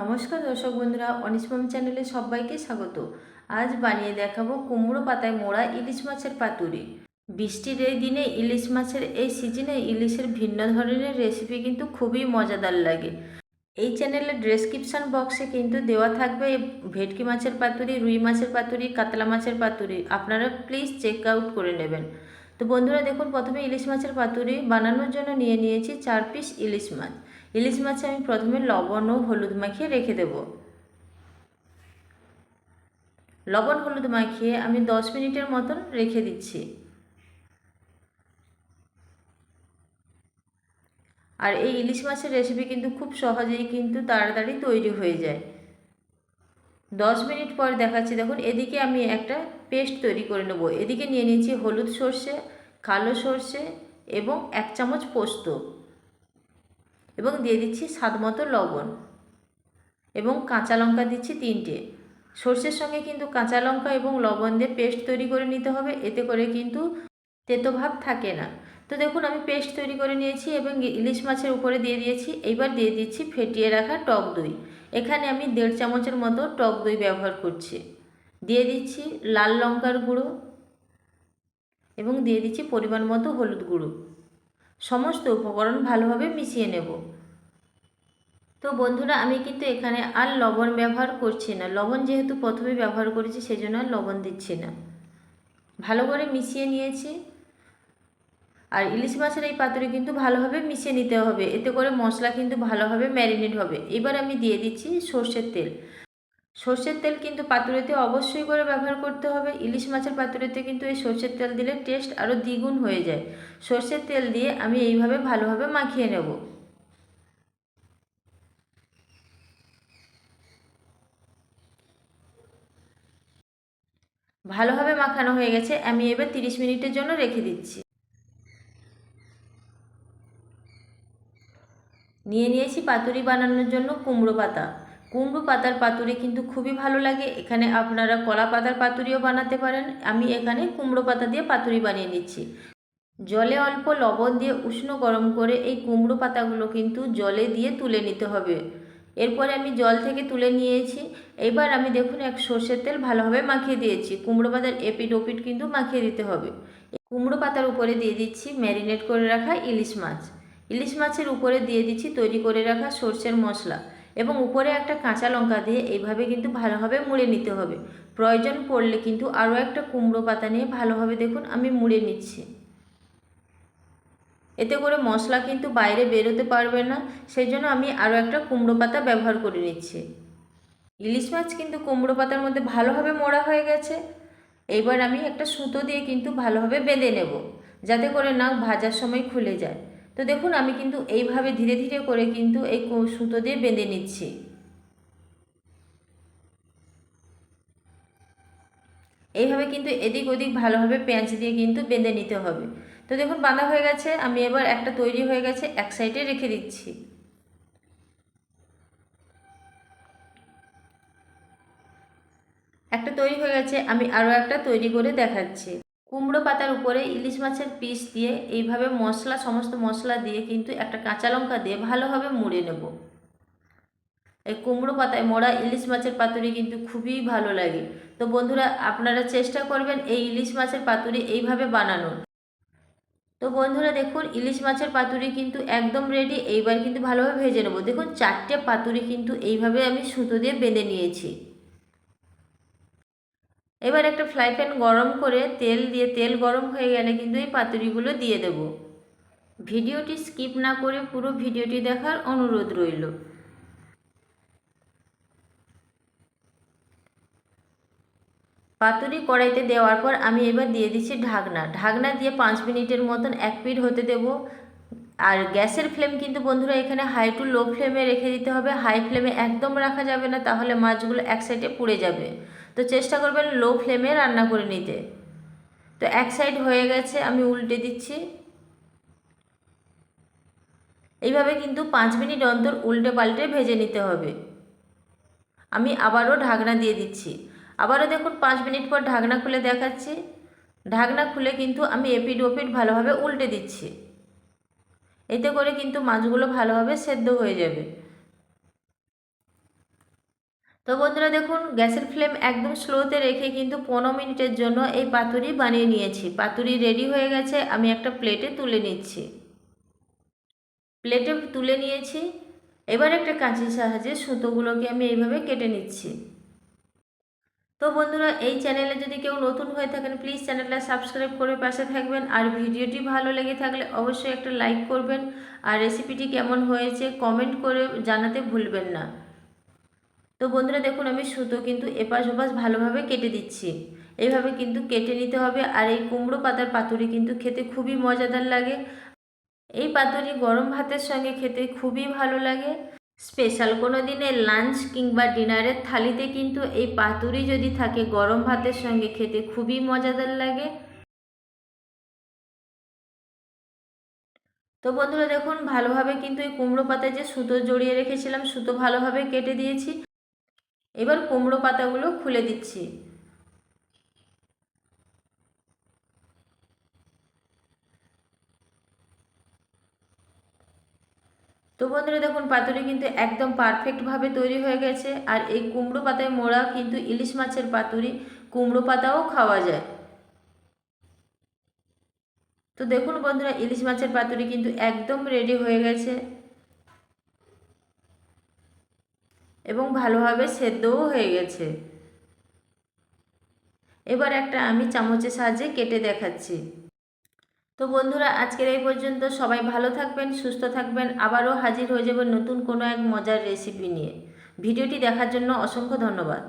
নমস্কার দর্শক বন্ধুরা অনিসমম চ্যানেলে সবাইকে স্বাগত। আজ বানিয়ে দেখাবো কুমড়ো পাতায় মোড়া ইলিশ মাছের পাতুরি। বৃষ্টির এই দিনে ইলিশ মাছের এই সিজনে ইলিশের ভিন্ন ধরনের রেসিপি কিন্তু খুবই মজাদার লাগে। এই চ্যানেলের ডেসক্রিপশন বক্সে কিন্তু দেওয়া থাকবে ভেটকি মাছের পাতুরি, রুই মাছের পাতুরি, কাতলা মাছের পাতুরি। আপনারা প্লিজ চেক আউট করে নেবেন। তো বন্ধুরা, দেখুন, প্রথমে ইলিশ মাছের পাতুরি বানানোর জন্য নিয়ে নিয়েছি চার পিস ইলিশ মাছ। ইলিশ মাছে আমি প্রথমে লবণ ও হলুদ মাখিয়ে রেখে দেব। লবণ হলুদ মাখিয়ে আমি দশ মিনিটের মতন রেখে দিচ্ছি। আর এই ইলিশ মাছের রেসিপি কিন্তু খুব সহজেই কিন্তু তাড়াতাড়ি তৈরি হয়ে যায়। দশ মিনিট পর দেখাচ্ছি, দেখুন, এদিকে আমি একটা পেস্ট তৈরি করে নেব। এদিকে নিয়ে নিয়েছি হলুদ সর্ষে, কালো সর্ষে এবং এক চামচ পোস্ত। এবং দিয়ে দিচ্ছি স্বাদ মতো লবণ এবং কাঁচা লঙ্কা দিচ্ছি তিনটে। সর্ষের সঙ্গে কিন্তু কাঁচা লঙ্কা এবং লবণ দিয়ে পেস্ট তৈরি করে নিতে হবে, এতে করে কিন্তু তেতো ভাব থাকে না। তো দেখুন, আমি পেস্ট তৈরি করে নিয়েছি এবং ইলিশ মাছের উপরে দিয়ে দিয়েছি। এইবার দিয়ে দিচ্ছি ফেটিয়ে রাখা টক দই। এখানে আমি দেড় চামচের মতো টক দই ব্যবহার করছি। দিয়ে দিচ্ছি লাল লঙ্কার গুঁড়ো এবং দিয়ে দিচ্ছি পরিমাণ মতো হলুদ গুঁড়ো। সমস্ত উপকরণ ভালোভাবে মিশিয়ে নেব। তো বন্ধুরা, আমি কিন্তু এখানে আর লবণ ব্যবহার করছি না। লবণ যেহেতু প্রথমে ব্যবহার করেছি সেই জন্য আর লবণ দিচ্ছি না। ভালো করে মিশিয়ে নিয়েছি। আর ইলিশ মাছের এই পাতুরি কিন্তু ভালোভাবে মিশিয়ে নিতে হবে। এতে করে মশলা কিন্তু ভালোভাবে ম্যারিনেট হবে। এবার আমি দিয়ে দিচ্ছি সর্ষের তেল। সর্ষের তেল কিন্তু পাতুরিতে অবশ্যই করে ব্যবহার করতে হবে। ইলিশ মাছের পাতুরিতে কিন্তু এই সর্ষের তেল দিলে টেস্ট আরও দ্বিগুণ হয়ে যায়। সর্ষের তেল দিয়ে আমি এইভাবে ভালোভাবে মাখিয়ে নেব। ভালোভাবে মাখানো হয়ে গেছে। আমি এবার তিরিশ মিনিটের জন্য রেখে দিচ্ছি। নিয়ে নিয়েছি পাতুরি বানানোর জন্য কুমড়ো পাতা। কুমড়ো পাতার পাতুরি কিন্তু খুবই ভালো লাগে। এখানে আপনারা কলা পাতার পাতুরিও বানাতে পারেন। আমি এখানে কুমড়ো পাতা দিয়ে পাতুরি বানিয়ে নিচ্ছি। জলে অল্প লবণ দিয়ে উষ্ণ গরম করে এই কুমড়ো পাতাগুলো কিন্তু জলে দিয়ে তুলে নিতে হবে। এরপরে আমি জল থেকে তুলে নিয়েছি। এবার আমি দেখুন এক সর্ষের তেল ভালোভাবে মাখিয়ে দিয়েছি। কুমড়ো পাতার এপিট ওপিট কিন্তু মাখিয়ে দিতে হবে। কুমড়ো পাতার উপরে দিয়ে দিচ্ছি ম্যারিনেট করে রাখা ইলিশ মাছ। ইলিশ মাছের উপরে দিয়ে দিচ্ছি তৈরি করে রাখা সর্ষের মশলা। এবং উপরে একটা কাঁচা লঙ্কা দিয়ে এইভাবে কিন্তু ভালোভাবে মুড়ে নিতে হবে। প্রয়োজন পড়লে কিন্তু আরও একটা কুমড়ো পাতা নিয়ে ভালোভাবে দেখুন আমি মুড়ে নিচ্ছি। এতে করে মশলা কিন্তু বাইরে বেরোতে পারবে না সেই জন্য আমি আরও একটা কুমড়ো পাতা ব্যবহার করে নিচ্ছি। ইলিশ মাছ কিন্তু কুমড়ো পাতার মধ্যে ভালোভাবে মোড়া হয়ে গেছে। এইবার আমি একটা সুতো দিয়ে কিন্তু ভালোভাবে বেঁধে নেব, যাতে করে না ভাজার সময় খুলে যায়। তো দেখুন, আমি কিন্তু এইভাবে ধীরে ধীরে করে কিন্তু এই সুতো দিয়ে বেঁধে নিচ্ছি। এইভাবে কিন্তু এদিক ওদিক ভালোভাবে পেঁয়াজ দিয়ে কিন্তু বেঁধে নিতে হবে। তো দেখুন, বাঁধা হয়ে গেছে, আমি এবার একটা তৈরি হয়ে গেছে, এক সাইডে রেখে দিচ্ছি। একটা তৈরি হয়ে গেছে, আমি আরও একটা তৈরি করে দেখাচ্ছি। কুমড়ো পাতার উপরে ইলিশ মাছের পিস দিয়ে এইভাবে মশলা, সমস্ত মশলা দিয়ে কিন্তু একটা কাঁচা লঙ্কা দিয়ে ভালোভাবে মুড়ে নেব। এই কুমড়ো পাতায় মোড়া ইলিশ মাছের পাতুরি কিন্তু খুবই ভালো লাগে। তো বন্ধুরা, আপনারা চেষ্টা করবেন এই ইলিশ মাছের পাতুরি এইভাবে বানানোর। তো বন্ধুরা, দেখুন, ইলিশ মাছের পাতুরি কিন্তু একদম রেডি এইবার কিন্তু ভালোভাবে ভেজে নেব। দেখুন, চারটে পাতুরি কিন্তু এইভাবে আমি সুতো দিয়ে বেঁধে নিয়েছি। এবার একটা ফ্রাই প্যান গরম করে তেল দিয়ে, তেল গরম হয়ে গেলে কিন্তু এই পাতুরিগুলো দিয়ে দেব। ভিডিওটি স্কিপ না করে পুরো ভিডিওটি দেখার অনুরোধ রইল। পাতুরি কড়াইতে দেওয়ার পর আমি এবার দিয়ে দিচ্ছি ঢাকনা। ঢাকনা দিয়ে পাঁচ মিনিটের মতন এক পিঠ হতে দেব। আর গ্যাসের ফ্লেম কিন্তু বন্ধুরা এখানে হাই টু লো ফ্লেমে রেখে দিতে হবে। হাই ফ্লেমে একদম রাখা যাবে না, তাহলে মাছগুলো এক সাইডে পুড়ে যাবে। তো চেষ্টা করবেন লো ফ্লেমে রান্না করে নিতে। তো এক সাইড হয়ে গেছে, আমি উল্টে দিচ্ছি। এইভাবে কিন্তু পাঁচ মিনিট অন্তর উল্টে পাল্টে ভেজে নিতে হবে। আমি আবারও ঢাকনা দিয়ে দিচ্ছি। আবারও দেখুন পাঁচ মিনিট পর ঢাকনা খুলে দেখাচ্ছি। ঢাকনা খুলে কিন্তু আমি এপিড ওপিড ভালোভাবে উল্টে দিচ্ছি। এতে করে কিন্তু মাছগুলো ভালোভাবে সেদ্ধ হয়ে যাবে। তো বন্ধুরা দেখুন, গ্যাসের ফ্লেম একদম স্লোতে রেখে কিন্তু পনেরো মিনিটের জন্য এই পাতুরি বানিয়ে নিয়েছি। পাতুরি রেডি হয়ে গেছে, আমি একটা প্লেটে তুলে নিচ্ছি। প্লেটে তুলে নিয়েছি, এবার একটা কাঁচির সাহায্যে সুতোগুলোকে আমি এইভাবে কেটে নিচ্ছি। তো বন্ধুরা, এই চ্যানেলে যদি কেউ নতুন হয়ে থাকেন, প্লিজ চ্যানেলটা সাবস্ক্রাইব করে পাশে থাকবেন। আর ভিডিওটি ভালো লেগে থাকলে অবশ্যই একটা লাইক করবেন। আর রেসিপিটি কেমন হয়েছে, কমেন্ট করে জানাতে ভুলবেন না। তো বন্ধুরা দেখুন, আমি সুতো কিন্তু এপাশ ওপাশ ভালোভাবে কেটে দিচ্ছি। এইভাবে কিন্তু কেটে নিতে হবে আর এই কুমড়ো পাতার পাতুরি কিন্তু খেতে খুবই মজাদার লাগে। এই পাতুরি গরম ভাতের সঙ্গে খেতে খুবই ভালো লাগে। স্পেশাল কোনো দিনে লাঞ্চ কিংবা ডিনারের থালিতে কিন্তু এই পাতুরি যদি থাকে, গরম ভাতের সঙ্গে খেতে খুবই মজাদার লাগে। তো বন্ধুরা দেখুন, ভালোভাবে কিন্তু এই কুমড়ো পাতায় যে সুতো জড়িয়ে রেখেছিলাম, সুতো ভালোভাবে কেটে দিয়েছি। এবার কুমড়ো পাতাগুলো খুলে দিচ্ছি। তো বন্ধুরা দেখুন, পাতুরি কিন্তু একদম পারফেক্টভাবে তৈরি হয়ে গেছে। আর এই কুমড়ো পাতায় মোড়া কিন্তু ইলিশ মাছের পাতুরি, কুমড়ো পাতাও খাওয়া যায়। তো দেখুন বন্ধুরা, ইলিশ মাছের পাতুরি কিন্তু একদম রেডি হয়ে গেছে। এবং ভালোভাবে সেদ্ধও হয়ে গেছে। এবার একটা আমি চামচের সাহায্যে কেটে দেখাচ্ছি। তো বন্ধুরা, আজকের এই পর্যন্ত সবাই ভালো থাকবেন, সুস্থ থাকবেন। আবারও হাজির হয়ে যাবেন নতুন কোনো এক মজার রেসিপি নিয়ে। ভিডিওটি দেখার জন্য অসংখ্য ধন্যবাদ।